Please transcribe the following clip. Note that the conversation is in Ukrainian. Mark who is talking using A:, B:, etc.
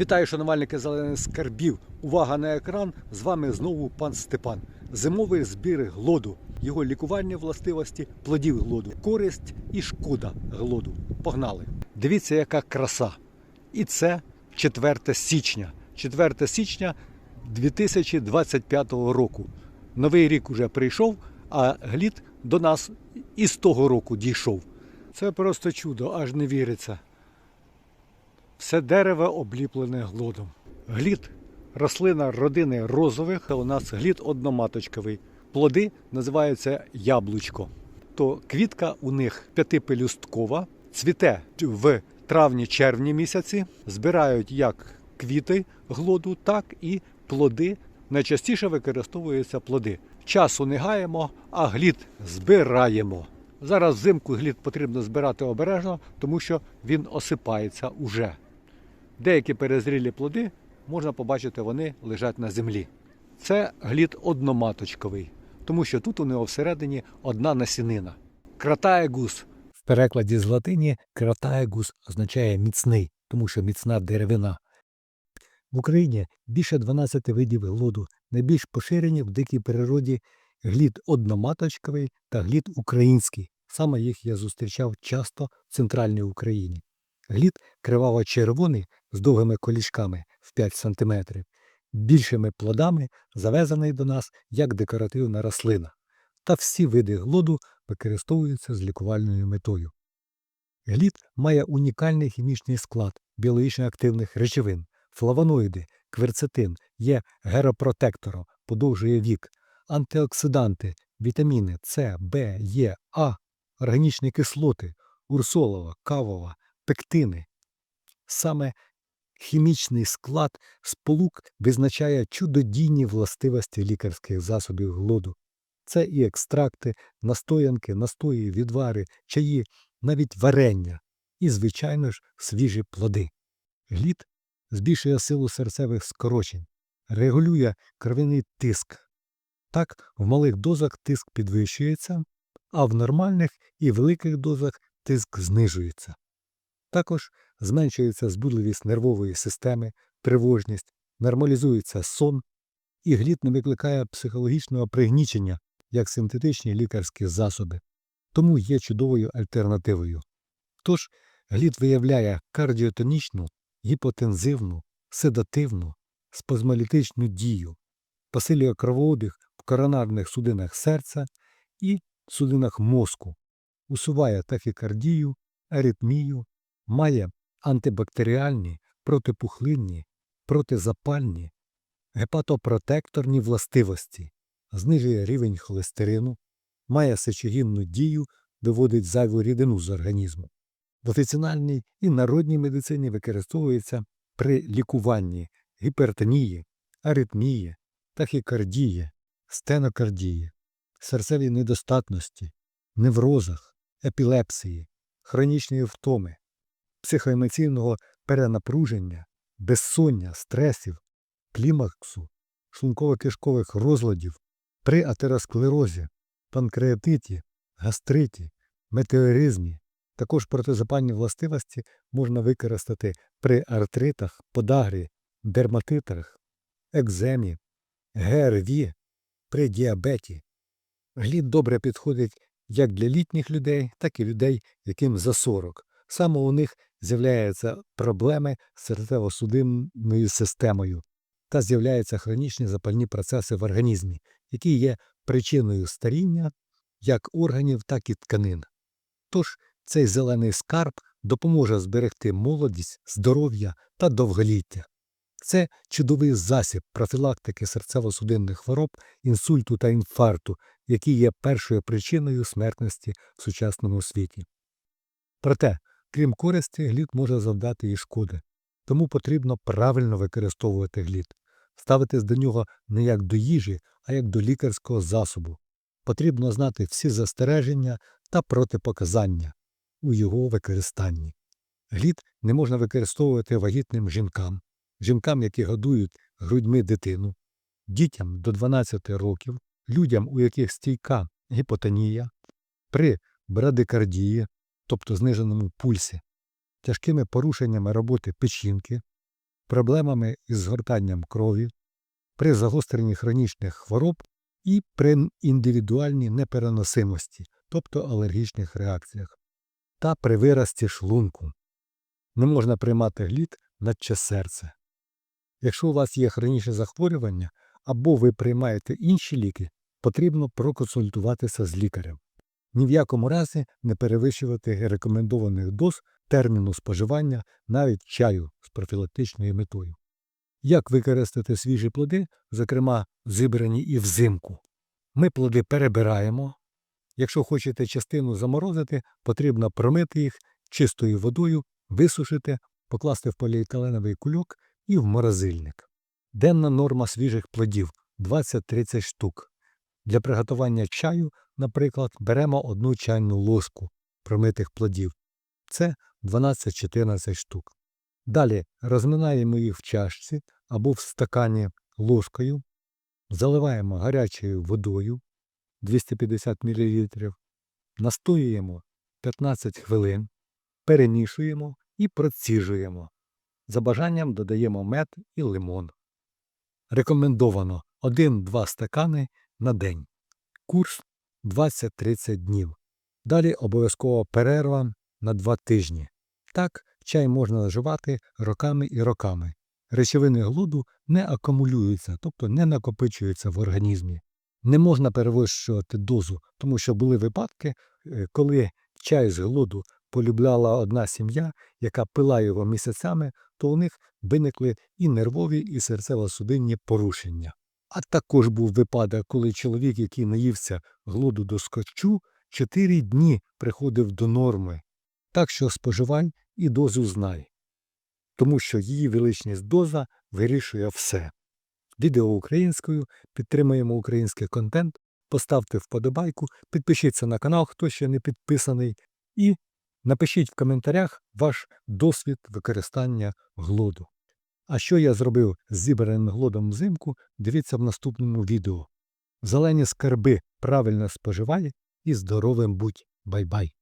A: Вітаю, шанувальники зелених скарбів. Увага на екран. З вами знову пан Степан. Зимовий збір глоду, його лікувальні властивості плодів глоду, користь і шкода глоду. Погнали! Дивіться, яка краса. І це 4 січня. 4 січня 2025 року. Новий рік уже прийшов, а глід до нас із того року дійшов. Це просто чудо, аж не віриться. Все дерево обліплене глодом. Глід рослина родини розових, а у нас глід одноматочковий. Плоди називаються яблучко. То квітка у них п'ятипелюсткова, цвіте в травні-червні місяці. Збирають як квіти глоду, так і плоди. Найчастіше використовуються плоди. Часу не гаємо, а глід збираємо. Зараз взимку глід потрібно збирати обережно, тому що він осипається уже. Деякі перезрілі плоди можна побачити, вони лежать на землі. Це глід одноматочковий, тому що тут у нього всередині одна насінина. Кратаегус. В перекладі з латині кратаегус означає міцний, тому що міцна деревина. В Україні більше 12 видів глоду, найбільш поширені в дикій природі глід одноматочковий та глід український. Саме їх я зустрічав часто в центральній Україні. Глід криваво-червоний з довгими колічками в 5 см, більшими плодами завезений до нас як декоративна рослина. Та всі види глоду використовуються з лікувальною метою. Глід має унікальний хімічний склад біологічно активних речовин, флавоноїди, кверцетин, є геропротектором, подовжує вік, антиоксиданти, вітаміни С, В, Е, А, органічні кислоти, урсолова, кавова, пектини. Саме хімічний склад сполук визначає чудодійні властивості лікарських засобів глоду. Це і екстракти, настоянки, настої, відвари, чаї, навіть варення і, звичайно ж, свіжі плоди. Глід збільшує силу серцевих скорочень, регулює кров'яний тиск. Так, в малих дозах тиск підвищується, а в нормальних і великих дозах тиск знижується. Також зменшується збудливість нервової системи, тривожність, нормалізується сон, і глід не викликає психологічного пригнічення, як синтетичні лікарські засоби, тому є чудовою альтернативою. Тож глід виявляє кардіотонічну, гіпотензивну, седативну, спазмолітичну дію, посилює кровообіг в коронарних судинах серця і судинах мозку, усуває тахікардію, аритмію, має антибактеріальні, протипухлинні, протизапальні, гепатопротекторні властивості, знижує рівень холестерину, має сечогінну дію, виводить зайву рідину з організму. В офіціональній і народній медицині використовується при лікуванні гіпертонії, аритмії, тахікардії, стенокардії, серцевій недостатності, неврозах, епілепсії, хронічної втоми, психоемоційного перенапруження, безсоння, стресів, клімаксу, шлунково-кишкових розладів, при атеросклерозі, панкреатиті, гастриті, метеоризмі. Також протизапальні властивості можна використати при артритах, подагрі, дерматитах, екземі, ГРВІ, при діабеті. Глід добре підходить як для літніх людей, так і людей, яким за 40. Саме у них з'являються проблеми з серцево-судинною системою та з'являються хронічні запальні процеси в організмі, які є причиною старіння як органів, так і тканин. Тож цей зелений скарб допоможе зберегти молодість, здоров'я та довголіття. Це чудовий засіб профілактики серцево-судинних хвороб, інсульту та інфаркту, які є першою причиною смертності в сучасному світі. Проте, крім користі, глід може завдати і шкоди, тому потрібно правильно використовувати глід, ставитись до нього не як до їжі, а як до лікарського засобу. Потрібно знати всі застереження та протипоказання у його використанні. Глід не можна використовувати вагітним жінкам, жінкам, які годують грудьми дитину, дітям до 12 років, людям, у яких стійка гіпотонія, при брадикардії, тобто зниженому пульсі, тяжкими порушеннями роботи печінки, проблемами із згортанням крові, при загостренні хронічних хвороб і при індивідуальній непереносимості, тобто алергічних реакціях, та при вирості шлунку. Не можна приймати глід наче серце. Якщо у вас є хронічне захворювання або ви приймаєте інші ліки, потрібно проконсультуватися з лікарем. Ні в якому разі не перевищувати рекомендованих доз терміну споживання навіть чаю з профілактичною метою. Як використати свіжі плоди, зокрема зібрані і взимку? Ми плоди перебираємо. Якщо хочете частину заморозити, потрібно промити їх чистою водою, висушити, покласти в поліетиленовий кульок і в морозильник. Денна норма свіжих плодів 20-30 штук. Для приготування чаю, наприклад, беремо одну чайну ложку промитих плодів. Це 12-14 штук. Далі розминаємо їх в чашці або в стакані ложкою, заливаємо гарячою водою 250 мл, настоюємо 15 хвилин, перемішуємо і проціжуємо. За бажанням додаємо мед і лимон. Рекомендовано 1-2 стакани на день. Курс 20-30 днів. Далі обов'язково перерва на 2 тижні. Так, чай можна вживати роками і роками. Речовини глуду не акумулюються, тобто не накопичуються в організмі. Не можна перевищувати дозу, тому що були випадки, е, коли чай з глуду полюбляла одна сім'я, яка пила його місяцями, то у них виникли і нервові, і серцево-судинні порушення. А також був випадок, коли чоловік, який наївся глуду до скотчу, чотири дні приходив до норми. Так що споживай і дозу знай. Тому що її величність доза вирішує все. Відео українською, підтримуємо український контент, поставте вподобайку, підпишіться на канал, хто ще не підписаний, і напишіть в коментарях ваш досвід використання глоду. А що я зробив з зібраним глодом взимку, дивіться в наступному відео. Зелені скарби правильно споживай і здоровим будь. Бай-бай!